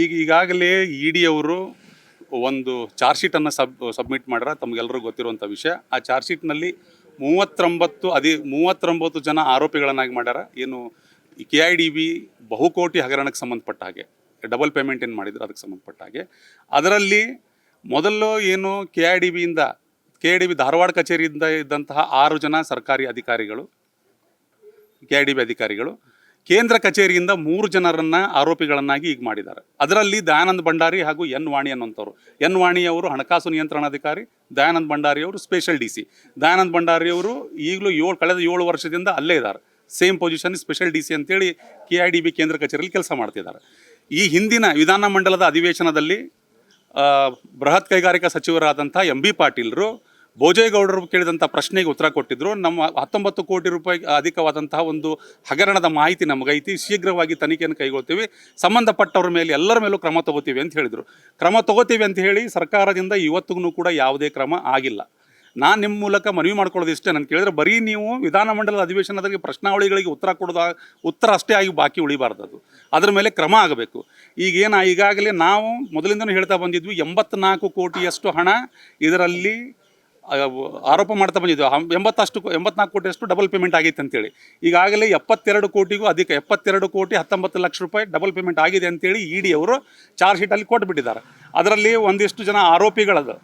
ಈಗ ಈಗಾಗಲೇ E D ಅವರು ಒಂದು ಚಾರ್ಜ್ ಶೀಟನ್ನು ಸಬ್, ಸಬ್ಮಿಟ್ ಮಾಡ್ರೆ ತಮಗೆಲ್ಲರೂ ಗೊತ್ತಿರುವಂಥ ವಿಷಯ. ಆ ಚಾರ್ಜ್ ಶೀಟ್ನಲ್ಲಿ ಮೂವತ್ತೊಂಬತ್ತು ಅದಿ, ಮೂವತ್ತೊಂಬತ್ತು ಜನ ಆರೋಪಿಗಳನ್ನಾಗಿ ಮಾಡ್ಯಾರ. ಏನು ಕೆ ಐ ಡಿ ಬಿ ಬಹುಕೋಟಿ ಹಗರಣಕ್ಕೆ ಸಂಬಂಧಪಟ್ಟ ಹಾಗೆ, ಡಬಲ್ ಪೇಮೆಂಟ್ ಏನು ಮಾಡಿದ್ರು ಅದಕ್ಕೆ ಸಂಬಂಧಪಟ್ಟ ಹಾಗೆ. ಅದರಲ್ಲಿ ಮೊದಲು ಏನು K I D ಬಿಯಿಂದ, K I D B Dharwad ಕಚೇರಿಯಿಂದ ಇದ್ದಂತಹ ಆರು ಜನ ಸರ್ಕಾರಿ ಅಧಿಕಾರಿಗಳು, ಕೆ ಐ ಡಿ ಬಿ ಅಧಿಕಾರಿಗಳು ಕೇಂದ್ರ ಕಚೇರಿಯಿಂದ ಮೂರು ಜನರನ್ನ ಆರೋಪಿಗಳನ್ನಾಗಿ ಈಗ ಮಾಡಿದ್ದಾರೆ. ಅದರಲ್ಲಿ ದಯಾನಂದ್ ಭಂಡಾರಿ ಹಾಗೂ ಎನ್ ವಾಣಿ ಅನ್ನುವಂಥವ್ರು. ಎನ್ ವಾಣಿ ಅವರು ಹಣಕಾಸು ನಿಯಂತ್ರಣಾಧಿಕಾರಿ ದಯಾನಂದ್ ಭಂಡಾರಿ ಅವರು special D C Dayanand Bhandari ಅವರು ಈಗಲೂ ಏಳು, ಕಳೆದ ಏಳು ವರ್ಷದಿಂದ ಅಲ್ಲೇ ಇದ್ದಾರೆ. Same position special D C ಅಂತೇಳಿ ಕೆ ಐ ಡಿ ಬಿ ಕೇಂದ್ರ ಕಚೇರಿಯಲ್ಲಿ ಕೆಲಸ ಮಾಡ್ತಿದ್ದಾರೆ. ಈ ಹಿಂದಿನ ವಿಧಾನಮಂಡಲದ ಅಧಿವೇಶನದಲ್ಲಿ ಬೃಹತ್ ಕೈಗಾರಿಕಾ ಸಚಿವರಾದಂಥ ಎಂ ಬಿ ಪಾಟೀಲ್ರು ಭೋಜೇಗೌಡರು ಕೇಳಿದಂಥ ಪ್ರಶ್ನೆಗೆ ಉತ್ತರ ಕೊಟ್ಟಿದ್ರು. ನಮ್ಮ ಹತ್ತೊಂಬತ್ತು ಕೋಟಿ ರೂಪಾಯಿ ಅಧಿಕವಾದಂತಹ ಒಂದು ಹಗರಣದ ಮಾಹಿತಿ ನಮಗೈತಿ. ಶೀಘ್ರವಾಗಿ ತನಿಖೆಯನ್ನು ಕೈಗೊಳ್ತೀವಿ. ಸಂಬಂಧಪಟ್ಟವ್ರ ಮೇಲೆ ಎಲ್ಲರ ಮೇಲೂ ಕ್ರಮ ತಗೋತೀವಿ ಅಂತ ಹೇಳಿದರು. ಕ್ರಮ ತಗೋತೀವಿ ಅಂತ ಹೇಳಿ ಸರ್ಕಾರದಿಂದ ಇವತ್ತಿಗೂ ಕೂಡ ಯಾವುದೇ ಕ್ರಮ ಆಗಿಲ್ಲ. ನಾನು ನಿಮ್ಮ ಮೂಲಕ ಮನವಿ ಮಾಡ್ಕೊಳ್ಳೋದು ಇಷ್ಟೇ ನಾನು ಕೇಳಿದ್ರೆ ಬರೀ ನೀವು ವಿಧಾನಮಂಡಲದ ಅಧಿವೇಶನದಲ್ಲಿ ಪ್ರಶ್ನಾವಳಿಗಳಿಗೆ ಉತ್ತರ ಕೊಡೋದ, ಉತ್ತರ ಅಷ್ಟೇ ಆಗಿ ಬಾಕಿ ಉಳಿಬಾರ್ದು ಅದರ ಮೇಲೆ ಕ್ರಮ ಆಗಬೇಕು. ಈಗೇನು ಈಗಾಗಲೇ ನಾವು ಮೊದಲಿಂದನೂ ಹೇಳ್ತಾ ಬಂದಿದ್ವಿ, ಎಂಬತ್ನಾಲ್ಕು ಕೋಟಿಯಷ್ಟು ಹಣ ಇದರಲ್ಲಿ ಆರೋಪ ಮಾಡ್ತಾ ಬಂದಿದ್ದು. ಎಂಬತ್ತಷ್ಟು ಎಂಬತ್ನಾಲ್ಕು ಕೋಟಿಯಷ್ಟು ಡಬಲ್ ಪೇಮೆಂಟ್ ಆಗೈತೆ ಅಂತೇಳಿ. ಈಗಾಗಲೇ ಎಪ್ಪತ್ತೆರಡು ಕೋಟಿಗೂ ಅಧಿಕ, ಎಪ್ಪತ್ತೆರಡು ಕೋಟಿ ಹತ್ತೊಂಬತ್ತು ಲಕ್ಷ ರೂಪಾಯಿ ಡಬಲ್ ಪೇಮೆಂಟ್ ಆಗಿದೆ ಅಂತೇಳಿ ಇ ಡಿ ಅವರು ಚಾರ್ಜ್ ಶೀಟಲ್ಲಿ ಕೊಟ್ಬಿಟ್ಟಿದ್ದಾರೆ ಅದರಲ್ಲಿ ಒಂದಿಷ್ಟು ಜನ ಆರೋಪಿಗಳದು.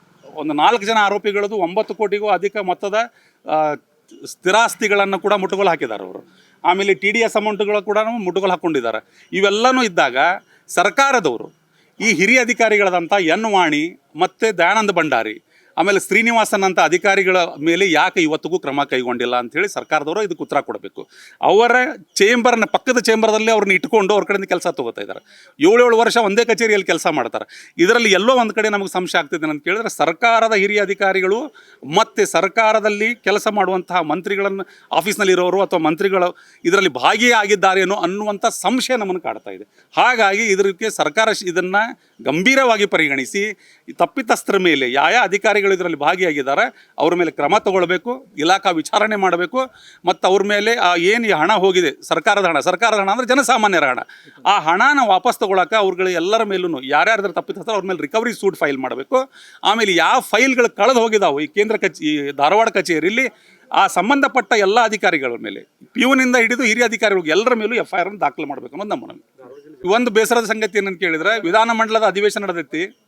ಒಂದು ನಾಲ್ಕು ಜನ ಆರೋಪಿಗಳದು, ಒಂಬತ್ತು ಕೋಟಿಗೂ ಅಧಿಕ ಮೊತ್ತದ ಸ್ಥಿರಾಸ್ತಿಗಳನ್ನು ಕೂಡ ಮುಟ್ಟುಗೋಲು ಹಾಕಿದ್ದಾರೆ ಅವರು. ಆಮೇಲೆ ಟಿ ಡಿ ಎಸ್ ಅಮೌಂಟ್ಗಳು ಕೂಡ ಮುಟ್ಟುಗೋಲು ಹಾಕ್ಕೊಂಡಿದ್ದಾರೆ ಇವೆಲ್ಲನೂ ಇದ್ದಾಗ ಸರ್ಕಾರದವರು ಈ ಹಿರಿಯ ಅಧಿಕಾರಿಗಳಾದಂಥ ಎನ್ ವಾಣಿ ಮತ್ತು ದಯಾನಂದ ಭಂಡಾರಿ ಆಮೇಲೆ ಶ್ರೀನಿವಾಸನ್ ಅಂತ ಅಧಿಕಾರಿಗಳ ಮೇಲೆ ಯಾಕೆ ಇವತ್ತಿಗೂ ಕ್ರಮ ಕೈಗೊಂಡಿಲ್ಲ ಅಂತ ಹೇಳಿ ಸರ್ಕಾರದವರು ಇದಕ್ಕೆ ಉತ್ತರ ಕೊಡಬೇಕು. ಅವರ ಚೇಂಬರ್ನ ಪಕ್ಕದ ಚೇಂಬರ್ದಲ್ಲಿ ಅವ್ರನ್ನ ಇಟ್ಕೊಂಡು ಅವ್ರ ಕಡೆಯಿಂದ ಕೆಲಸ ತಗೋತಾ ಇದ್ದಾರೆ. ಏಳೇಳು ವರ್ಷ ಒಂದೇ ಕಚೇರಿಯಲ್ಲಿ ಕೆಲಸ ಮಾಡ್ತಾರೆ. ಇದರಲ್ಲಿ ಎಲ್ಲೋ ಒಂದು ಕಡೆ ನಮಗೆ ಸಂಶಯ ಆಗ್ತಿದೆ ಅಂತ ಕೇಳಿದ್ರೆ ಸರ್ಕಾರದ ಹಿರಿಯ ಅಧಿಕಾರಿಗಳು ಮತ್ತು ಸರ್ಕಾರದಲ್ಲಿ ಕೆಲಸ ಮಾಡುವಂತಹ ಮಂತ್ರಿಗಳನ್ನು ಆಫೀಸ್ನಲ್ಲಿರೋರು ಅಥವಾ ಮಂತ್ರಿಗಳು ಇದರಲ್ಲಿ ಭಾಗಿಯಾಗಿದ್ದಾರೇನೋ ಅನ್ನುವಂಥ ಸಂಶಯ ನಮ್ಮನ್ನು ಕಾಡ್ತಾ ಇದೆ. ಹಾಗಾಗಿ ಇದಕ್ಕೆ ಸರ್ಕಾರ ಇದನ್ನು ಗಂಭೀರವಾಗಿ ಪರಿಗಣಿಸಿ ತಪ್ಪಿತಸ್ಥರ ಮೇಲೆ ಯಾವ ಯಾವ ಅಧಿಕಾರಿಗಳು ಇದರಲ್ಲಿ ಭಾಗಿಯಾಗಿದ್ದಾರೆ, ಅವ್ರ ಮೇಲೆ ಕ್ರಮ ತಗೊಳ್ಬೇಕು, ಇಲಾಖಾ ವಿಚಾರಣೆ ಮಾಡಬೇಕು, ಮತ್ತು ಅವ್ರ ಮೇಲೆ, ಆ, ಏನು ಈ ಹಣ ಹೋಗಿದೆ, ಸರ್ಕಾರದ ಹಣ ಸರ್ಕಾರದ ಹಣ ಅಂದರೆ ಜನಸಾಮಾನ್ಯರ ಹಣ. ಆ ಹಣನ ವಾಪಸ್ ತಗೊಳಕ್ಕೆ ಅವ್ರುಗಳು ಎಲ್ಲರ ಮೇಲೂ ಯಾರ್ಯಾರ ತಪ್ಪಿತಸ್ಥರು ಅವ್ರ ಮೇಲೆ ರಿಕವರಿ ಸೂಟ್ ಫೈಲ್ ಮಾಡಬೇಕು. ಆಮೇಲೆ ಯಾವ ಫೈಲ್ಗಳು ಕಳೆದು ಹೋಗಿದಾವೆ, ಈ ಕೇಂದ್ರ ಕಚ್, ಈ ಧಾರವಾಡ ಕಚೇರಿಯಲ್ಲಿ ಆ ಸಂಬಂಧಪಟ್ಟ ಎಲ್ಲ ಅಧಿಕಾರಿಗಳ ಮೇಲೆ, ಪಿಯುನಿಂದ ಹಿಡಿದು ಹಿರಿಯ ಅಧಿಕಾರಿಗಳು ಎಲ್ಲರ ಮೇಲೂ ಎಫ್ ಐ ಆರ್ ದಾಖಲು ಮಾಡಬೇಕು ಅನ್ನೋದು ನಮ್ಮ ಒಂದು ಬೇಸರದ ಸಂಗತಿ ಏನಂತ ಕೇಳಿದ್ರೆ ವಿಧಾನಮಂಡಲದ ಅಧಿವೇಶನ ನಡೆದೈತಿ.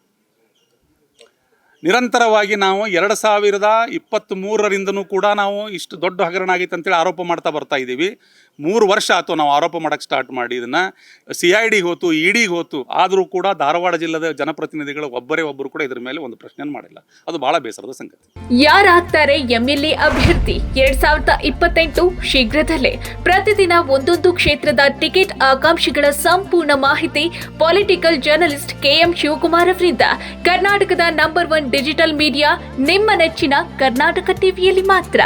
ನಿರಂತರವಾಗಿ ನಾವು ಎರಡು ಸಾವಿರದ ಇಪ್ಪತ್ತ್ ಮೂರರಿಂದನೂ ಕೂಡ ನಾವು ಇಷ್ಟು ದೊಡ್ಡ ಹಗರಣ ಆಗಿತ್ತು ಅಂತೇಳಿ ಆರೋಪ ಮಾಡ್ತಾ ಬರ್ತಾ ಇದ್ದೀವಿ. ಮೂರು ವರ್ಷ ಆಯ್ತು ನಾವು ಆರೋಪ ಮಾಡೋಕ್ಕೆ ಸ್ಟಾರ್ಟ್ ಮಾಡಿ ಇದನ್ನು ಸಿ ಐ ಡಿಗೆ ಹೋತು ಇ ಡಿಗೆ ಹೋತು, ಆದರೂ ಕೂಡ ಧಾರವಾಡ ಜಿಲ್ಲೆದ ಜನಪ್ರತಿನಿಧಿಗಳು ಒಬ್ಬರೇ ಒಬ್ಬರು ಕೂಡ ಇದ್ರ ಮೇಲೆ ಒಂದು ಪ್ರಶ್ನೆ ಮಾಡಿಲ್ಲ. ಅದು ಭಾಳ ಬೇಸರದ ಸಂಗತಿ. ಯಾರಾಗ್ತಾರೆ ಎಂಎಲ್ಎ ಅಭ್ಯರ್ಥಿ ಎರಡ್ ಸಾವಿರದ ಇಪ್ಪತ್ತೆಂಟು ಶೀಘ್ರದಲ್ಲೇ. ಪ್ರತಿದಿನ ಒಂದೊಂದು ಕ್ಷೇತ್ರದ ಟಿಕೆಟ್ ಆಕಾಂಕ್ಷಿಗಳ ಸಂಪೂರ್ಣ ಮಾಹಿತಿ ಪೊಲಿಟಿಕಲ್ ಜರ್ನಲಿಸ್ಟ್ ಕೆಎಂ ಶಿವಕುಮಾರ್ ಅವರಿಂದ. ಕರ್ನಾಟಕದ ನಂಬರ್ ಒನ್ ಡಿಜಿಟಲ್ ಮೀಡಿಯಾ ನಿಮ್ಮ ನೆಚ್ಚಿನ ಕರ್ನಾಟಕ ಟಿವಿಯಲ್ಲಿ ಮಾತ್ರ.